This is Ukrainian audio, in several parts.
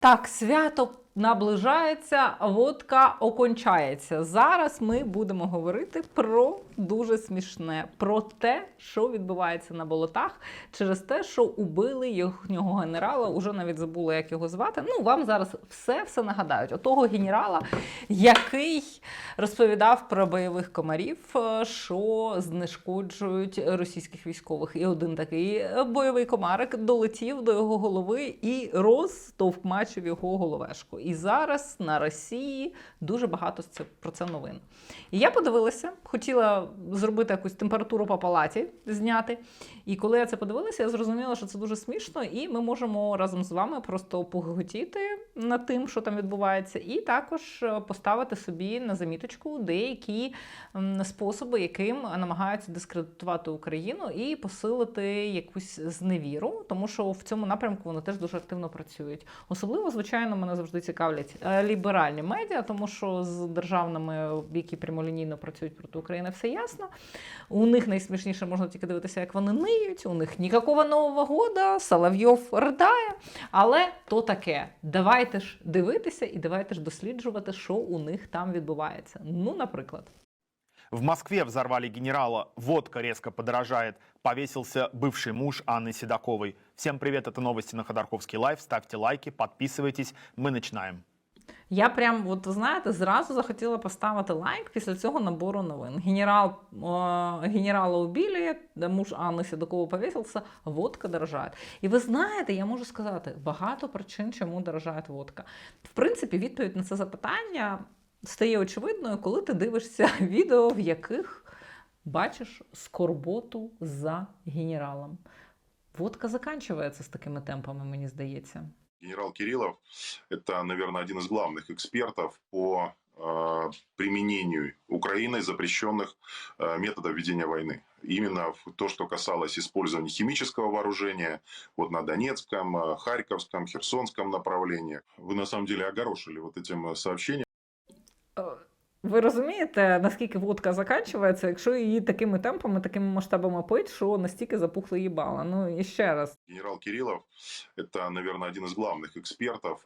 Так, свято наближається, водка окончається. Зараз ми будемо говорити про дуже смішне, про те, що відбувається на болотах, через те, що убили їхнього генерала. Уже навіть забула, як його звати. Ну, вам зараз все все нагадають. Отого генерала, який розповідав про бойових комарів, е, що знешкоджують російських військових. І один такий бойовий комарик долетів до його голови і розтовкмачив його головешку. І зараз на Росії дуже багато про це новин. І я подивилася, хотіла зробити якусь температуру по палаті зняти. І коли я це подивилася, я зрозуміла, що це дуже смішно, і ми можемо разом з вами просто поготіти над тим, що там відбувається, і також е, поставити собі на заміточку деякі способи, яким намагаються дискредитувати Україну і посилити якусь зневіру, тому що в цьому напрямку вони теж дуже активно працюють. Особливо, звичайно, мене завжди цікавлять е, ліберальні медіа, тому що з державними, які прямолінійно працюють проти України, все ясно. У них найсмішніше можна тільки дивитися, як вони ниють. У них нікакого нового года, Соловйов ридає. Але то таке. Давайте ж дивитися і давайте ж досліджувати, що у них там відбувається. Ну, наприклад. В Москве взорвали генерала, водка резко подорожает, повесился бывший муж Анны Седоковой. Всем привет, это новости на Ходорковский лайв. Ставьте лайки, подписывайтесь, мы начинаем. Я прям, от ви знаєте, зразу захотіла поставити лайк після цього набору новин. Генерал, е, генерала убили, муж Анни Седокової повісився, водка дорожає. І ви знаєте, я можу сказати, багато причин, чому дорожає водка. В принципі, відповідь на це запитання стає очевидною, коли ти дивишся відео, в яких бачиш скорботу за генералом. Водка заканчується з такими темпами, мені здається. Генерал Кириллов – это, наверное, один из главных экспертов по э, применению Украиной запрещенных э, методов ведения войны. Именно в то, что касалось использования химического вооружения вот на Донецком, э, Харьковском, Херсонском направлении. Вы на самом деле огорошили вот этим э, сообщением. Е, Ви розумієте, наскільки водка заканчується, якщо її такими темпами, такими масштабами пить, що настільки запухли їбала. Ну і ще раз. Генерал Кириллов – это, наверное, один из главных экспертов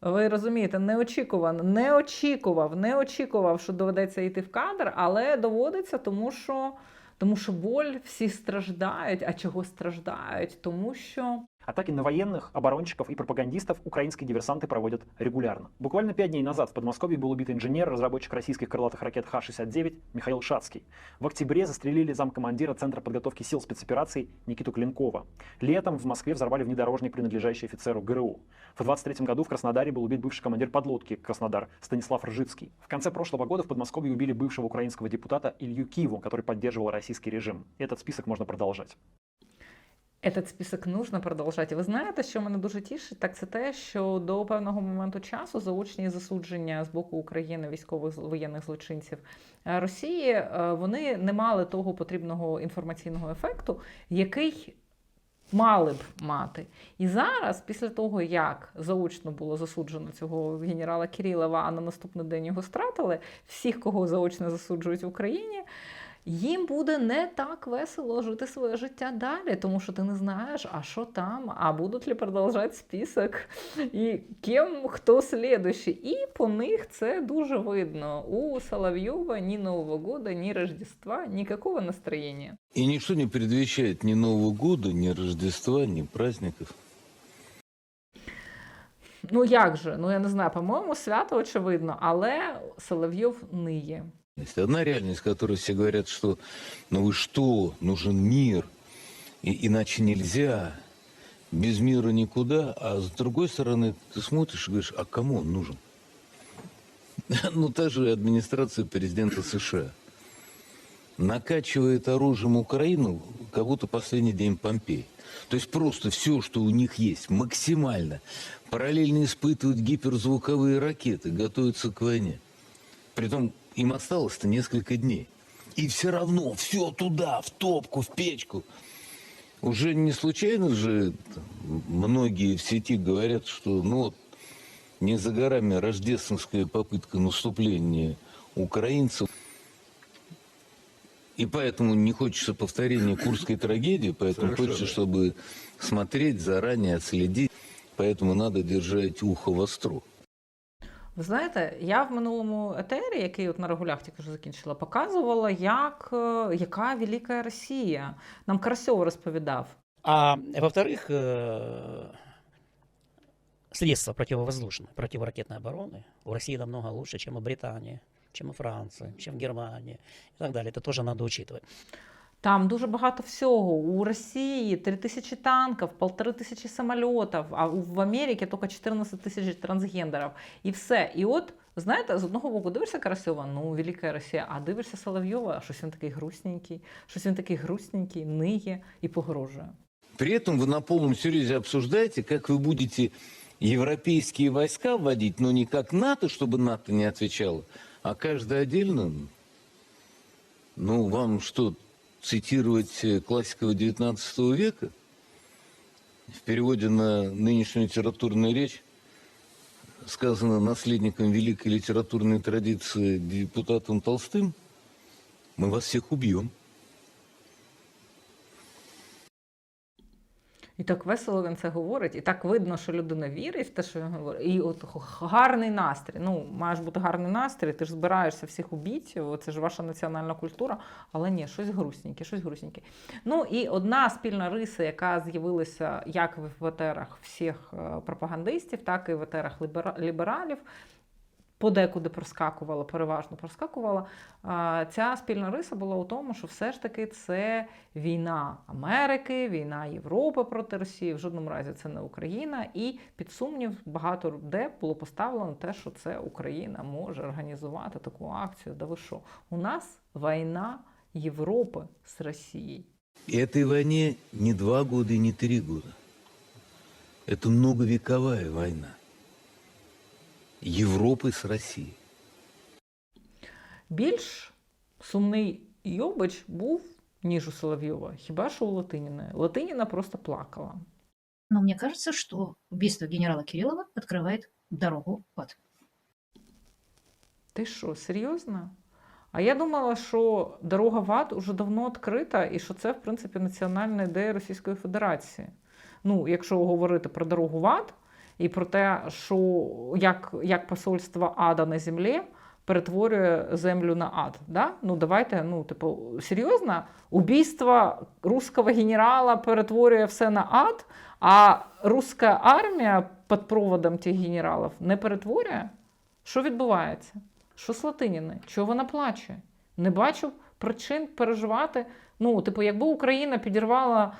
Ви розумієте, не очікувано, не очікував, не очікував, що доведеться йти в кадр, але доводиться, тому що, тому що боль всі страждають. А чого страждають? Тому що Атаки на военных, оборонщиков и пропагандистов украинские диверсанты проводят регулярно. Буквально пять дней назад в Подмосковье был убит инженер, разработчик российских крылатых ракет Х-69 Михаил Шацкий. В октябре застрелили замкомандира Центра подготовки сил спецопераций Никиту Клинкова. Летом в Москве взорвали внедорожник, принадлежащий офицеру ГРУ. В 23 году в Краснодаре был убит бывший командир подлодки Краснодар Станислав Ржицкий. В конце прошлого года в Подмосковье убили бывшего украинского депутата Илью Киву, который поддерживал российский режим. Этот список можно продолжать. Этот список нужно продовжати. Ви знаєте, що мене дуже тішить, так це те, що до певного моменту часу заочні засудження з боку України військових воєнних злочинців е, Росії е, вони не мали того потрібного інформаційного ефекту, який мали б мати. І зараз, після того, як заочно було засуджено цього генерала Кирилова, а на наступний день його стратили, всіх, кого заочно засуджують в Україні. Їм буде не так весело жити своє життя далі, тому що ти не знаєш, а що там, а будуть ли продовжати список, і ким хто слідуючий. І по них це дуже видно. У Соловйова ні Нового года, ні Рождества, ніякого настроєння. И ничто не предвещает ни Нового года, ни Рождества, ни праздников. Ну як же? Ну я не знаю, по-моєму, свято очевидно, але Соловйов ниє. Есть одна реальность, которой все говорят, что ну вы что, нужен мир, и иначе нельзя, без мира никуда, а с другой стороны ты смотришь и говоришь, а кому он нужен? Ну, та же администрация президента США накачивает оружием Украину, как будто последний день Помпей. То есть просто все, что у них есть, максимально. Параллельно испытывают гиперзвуковые ракеты, готовятся к войне. Притом им осталось-то несколько дней. И все равно все туда, в топку, в печку. Уже не случайно же многие в сети говорят, что ну, вот, не за горами рождественская попытка наступления украинцев. И поэтому не хочется повторения курской трагедии, поэтому Совершенно. хочется, чтобы смотреть заранее, отследить. Поэтому надо держать ухо востро. Ви знаєте, я в минулому етері, який от на регулях тільки що закінчила, показувала, як, е, яка велика Росія. Нам Карасьов розповідав. А во-вторых, э, средства противовоздушной, противоракетной обороны у России намного лучше, чем у Британии, чем у Франции, чем в Германии и так далее. Это тоже надо учитывать. Там дуже багато всього. У Росії 3 тисячі танків, полтори тисячі самольотів, а в Америці тільки 14 тисяч трансгендерів. І все. І от, знаєте, з одного боку дивишся Карасьова, ну, велика Росія, а дивишся Соловйова, а щось він такий грустненький, щось він такий грустненький, ниє і погрожує. При этом вы на полном серьезе обсуждаете, как вы будете европейские войска вводить, но не как НАТО, чтобы НАТО не отвечало, а каждый отдельно. Ну, вам что, цитировать э, классиков XIX века? В переводе на нынешнюю литературную речь сказано наследником великой литературной традиции депутатом Толстым, мы вас всех убьем. І так весело він це говорить, і так видно, що людина вірить в те, що він говорить. І от гарний настрій. Ну, маєш бути гарний настрій, ти ж збираєшся всіх убити, це ж ваша національна культура, але ні, щось грустненьке, щось грустненьке. Ну і одна спільна риса, яка з'явилася як в етерах всіх е, пропагандистів, так і в етерах лібера- лібералів. Подекуди проскакувала, переважно проскакувала. Ця спільна риса була у тому, що все ж таки це війна Америки, війна Європи проти Росії. В жодному разі це не Україна. І під сумнів багато де було поставлено те, що це Україна може організувати таку акцію. Да ви що? У нас війна Європи з Росією. И войне не два года не три года. Это многовековая война. Европы с Россией. Більш сумний Йобич був, ніж у Соловйова, хіба що у Латиніної. Латиніна просто плакала. Но мне кажется, что убийство генерала Кириллова открывает дорогу в ад. Ти що, серйозно? А я думала, що дорога в ад уже давно відкрита, і що це, в принципі, національна ідея Російської Федерації. Ну, якщо говорити про дорогу в ад і про те, що як, як посольство ада на землі перетворює землю на ад. Да? Ну, давайте, ну, типу, серйозно, убійство руського генерала перетворює все на ад, а руська армія під проводом тих генералів не перетворює? Що відбувається? Що з Латиніни? Чого вона плаче? Не бачу причин переживати. Ну, типу, якби Україна підірвала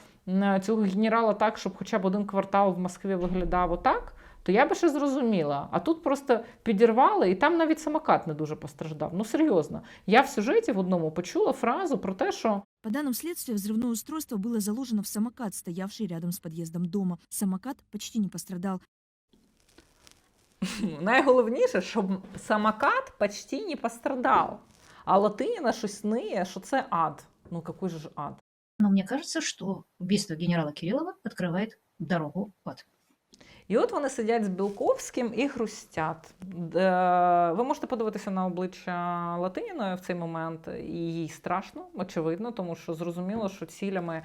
цього генерала так, щоб хоча б один квартал в Москві виглядав отак, то я би ще зрозуміла. А тут просто підірвали, і там навіть самокат не дуже постраждав. Ну серйозно. Я в сюжеті в одному почула фразу про те, що По данным следствия, взрывное устройство было заложено в самокат, стоявший рядом с подъездом дома. Самокат почти не пострадал. найголовніше, щоб самокат почти не пострадав. А Латиніна щось ниє, що це ад. Ну, який же ж ад? Но мне кажется, что убийство генерала Кириллова открывает дорогу в. І от вони сидять з Білковським і хрустять. Е, Ви можете подивитися на обличчя Латиніної в цей момент, і їй страшно, очевидно, тому що зрозуміло, що цілями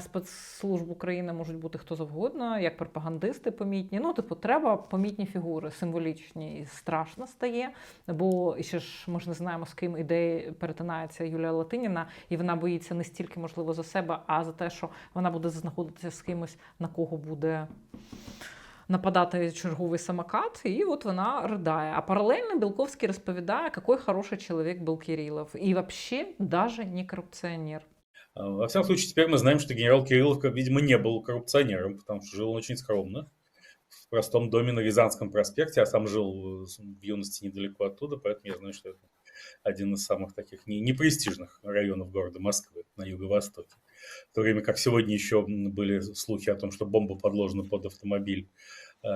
спецслужб України можуть бути хто завгодно, як пропагандисти помітні. Ну, типу, треба помітні фігури, символічні, і страшно стає. Бо ще ж ми ж не знаємо, з ким ідеї перетинається Юлія Латиніна, і вона боїться не стільки, можливо, за себе, а за те, що вона буде знаходитися з кимось, на кого буде нападати черговий самокат, і от вона ридає. А паралельно Білковський розповідає, який хороший чоловік був Кирилов. І взагалі даже не коррупціонер. А, Во всяком случае, теперь мы знаем, что генерал Кириллов, видимо, не был коррупционером, потому что жил он очень скромно, в простом доме на Рязанском проспекте. Я сам жил в юности недалеко оттуда, поэтому я знаю, что это один из самых таких не- непрестижных районов города Москвы на юго-востоке. В то время как сегодня еще были слухи о том, что бомба подложена под автомобиль э,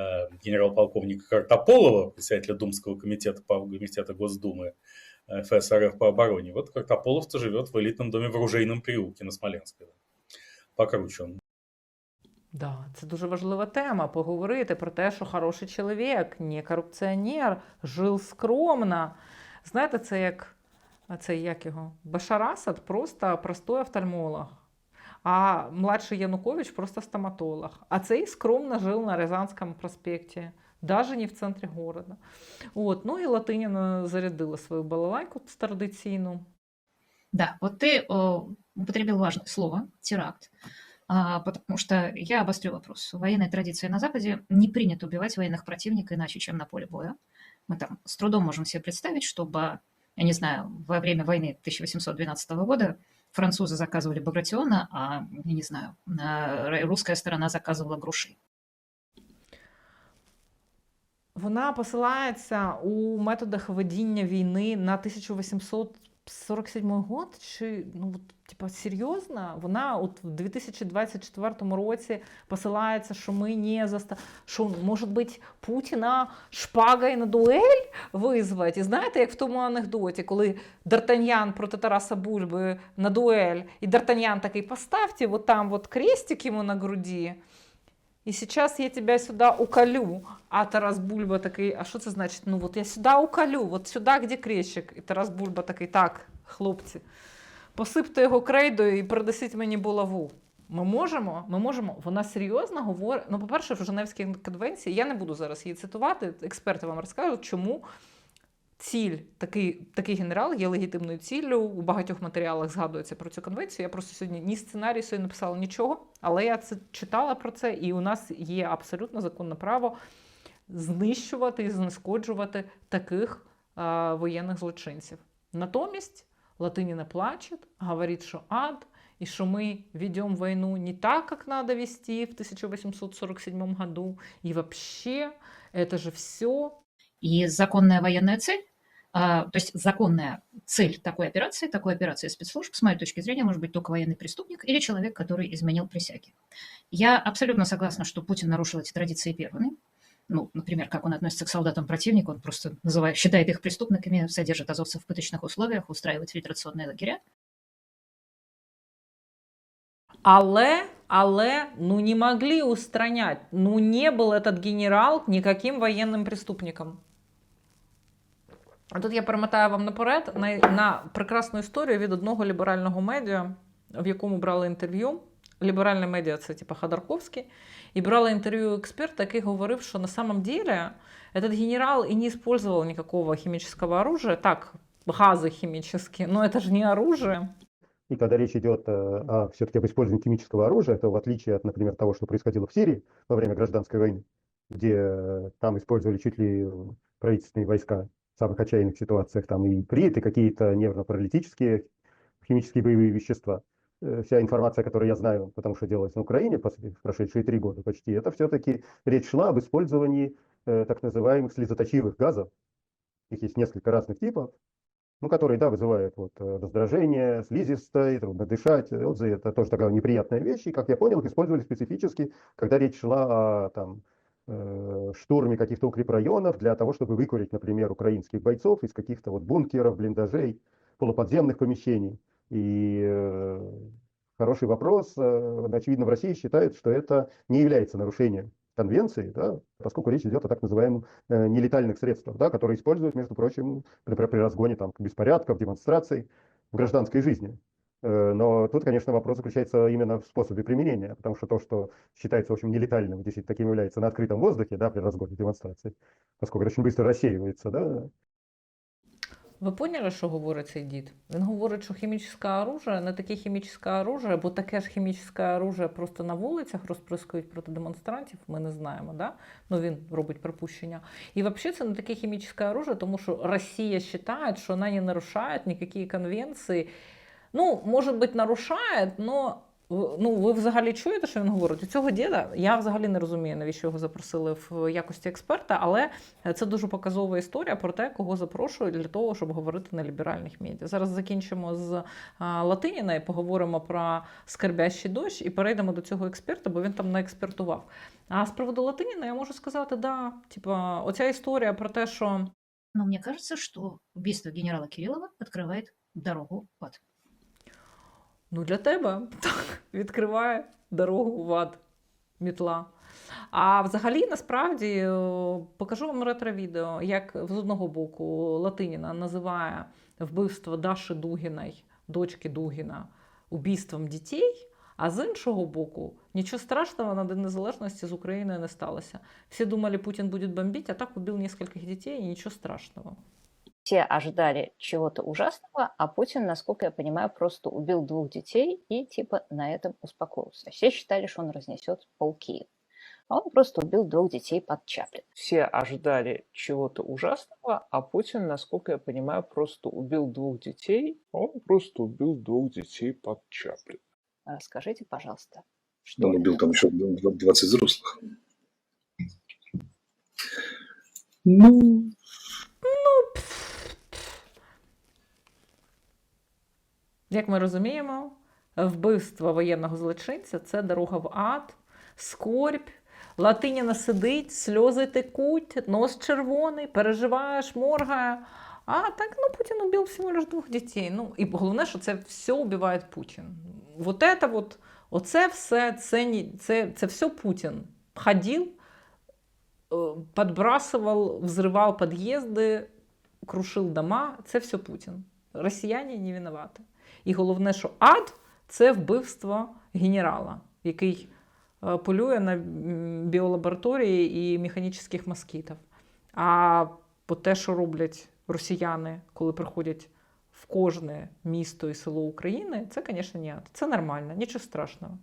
генерал-полковника Картополова, председателя Думского комитета, комитета Госдумы, э, ФСРФ по обороне. Вот Картополов-то живет в элитном доме в Оружейном переулке на Смоленской. Покруче он. Да, це дуже важлива тема. Поговорити про те, що хороший чоловік, не корупціонер, жив скромно. Знаєте, це як, це як його? Башар Асад просто простой офтальмолог. а младший Янукович просто стоматолог. А цей скромно жил на Рязанском проспекте, даже не в центрі города. От, ну і Латиніна зарядила свою балалайку традиційну. Да, вот ты о, употребил важное слово теракт, а, потому что я обострю вопрос. В военной традиции на Западе не принято убивать военных противника иначе, чем на поле боя. Мы там с трудом можем себе представить, чтобы, я не знаю, во время войны 1812 года французы заказывали багратиона, а, я не знаю, а, русская сторона заказывала груши. Вона посилається у методах ведіння війни на 1847 год. Чи ну типа серйозно? Вона от в 2024 році посилається, що ми не заста... що, може бути, Путіна шпагою на дуель визвати. І знаєте, як в тому анекдоті, коли Д'Артаньян проти Тараса Бульби на дуель, і Д'Артаньян такий, поставте вот там вот крестик йому на груді. І сейчас я тебя сюда уколю. А Тарас Бульба такий, а що це значить? Ну от я сюди уколю, от сюди, де крещик. І Тарас Бульба такий, так, хлопці, посипте його крейдою і принесіть мені булаву. Ми можемо, ми можемо. Вона серйозно говорить. Ну, по-перше, в Женевській конвенції, я не буду зараз її цитувати, експерти вам розкажуть, чому ціль, такий, такий генерал є легітимною ціллю. У багатьох матеріалах згадується про цю конвенцію. Я просто сьогодні ні сценарій сьогодні не написала нічого, але я це читала про це, і у нас є абсолютно законне право знищувати і знешкоджувати таких а, воєнних злочинців. Натомість Латиніна плаче, говорить, що ад, и что мы ведем войну не так, как надо вести в 1847 году, и вообще это же все И законная военная цель, то есть законная цель такой операции, такой операции спецслужб, с моей точки зрения, может быть только военный преступник или человек, который изменил присяги. Я абсолютно согласна, что Путин нарушил эти традиции первыми. Ну, например, как он относится к солдатам противника, он просто называет, считает их преступниками, содержит азовцев в пыточных условиях, устраивает фильтрационные лагеря. Але, але, ну не могли устранять. Ну не был этот генерал никаким военным преступником. А тут я перемотаю вам наперед на, на прекрасну історію від одного ліберального медіа, в якому брали інтерв'ю. Ліберальне медіа це типу Ходорковський. І брали інтерв'ю експерта, який говорив, що на самом деле этот генерал и не использовал никакого химического оружия. Так, газы химические, но это же не оружие. И когда речь идет э, о, все-таки об использовании химического оружия, то в отличие от, например, того, что происходило в Сирии во время гражданской войны, где э, там использовали чуть ли правительственные войска в самых отчаянных ситуациях, там и прит, и какие-то нервно-паралитические химические боевые вещества, э, вся информация, которую я знаю, потому что делалась на Украине в прошедшие три года почти, это все-таки речь шла об использовании э, так называемых слезоточивых газов. Их есть несколько разных типов, ну, которые, да, вызывают вот э, раздражение, слизистой, трудно дышать. Вот это тоже такая неприятная вещь. И, как я понял, их использовали специфически, когда речь шла о там, штурме каких-то укрепрайонов для того, чтобы выкурить, например, украинских бойцов из каких-то вот бункеров, блиндажей, полуподземных помещений. И э, хороший вопрос. э, Очевидно, в России считают, что это не является нарушением конвенции, да, поскольку речь идет о так называемых э, нелетальных средствах, да, которые используют, между прочим, например, при разгоне там, беспорядков, демонстраций в гражданской жизни. Э, Но тут, конечно, вопрос заключается именно в способе применения, потому что то, что считается, в общем, нелетальным, действительно таким является на открытом воздухе, да, при разгоне демонстраций, поскольку это очень быстро рассеивается, да, Ви поняли, що говорить цей дід? Він говорить, що хімічне оружие не таке хімічне оружие, бо таке ж хімічне оружие просто на вулицях розприскують проти демонстрантів. Ми не знаємо, да? Ну він робить припущення. І взагалі це не таке хімічне оружие, тому що Росія вважає, що вона не нарушає ніякі конвенції. Ну, може бути, нарушає, але ну, ви взагалі чуєте, що він говорить? У цього діда я взагалі не розумію, навіщо його запросили в якості експерта, але це дуже показова історія про те, кого запрошують для того, щоб говорити на ліберальних медіа. Зараз закінчимо з Латиніна і поговоримо про скарбящий дощ і перейдемо до цього експерта, бо він там не експертував. А з приводу Латиніна я можу сказати, да, типа, оця історія про те, що Но мне кажется, что убийство генерала Кириллова открывает дорогу ад. Ну, для тебе так, відкриває дорогу в ад мітла. А взагалі, насправді, покажу вам ретро-відео, як з одного боку Латиніна називає вбивство Даші Дугіної, дочки Дугіна, убійством дітей, А з іншого боку, нічого страшного на День Незалежності з Україною не сталося. Всі думали, Путін буде бомбити, а так убив нескольких дітей і нічого страшного. Все ожидали чего-то ужасного, а Путин, насколько я понимаю, просто убил двух детей и типа на этом успокоился. Все считали, что он разнесет полки. А он просто убил двух детей под Чаплин. Все ожидали чего-то ужасного, а Путин, насколько я понимаю, просто убил двух детей. Он просто убил двух детей под Чаплин. Расскажите, пожалуйста, что Он убил там еще 20 взрослых. Ну, Як ми розуміємо, вбивство воєнного злочинця це дорога в ад, скорбь. Латиніна сидить, сльози текуть, нос червоний, переживаєш, моргає. А так, ну, Путін убив всього лиш двох дітей. Ну, і головне, що це все убиває Путін. Вот это вот, оце все, це, ні- це, це все Путін. Ходив, э, подбрасывал, взрывал подъезды, крушив дома. Це все Путін. Росіяни не винуваті. І головне, що ад це вбивство генерала, який е, полює на біолабораторії і механічних москітів. А по те, що роблять росіяни, коли приходять в кожне місто і село України, це, звісно, не ад. Це нормально, нічого страшного.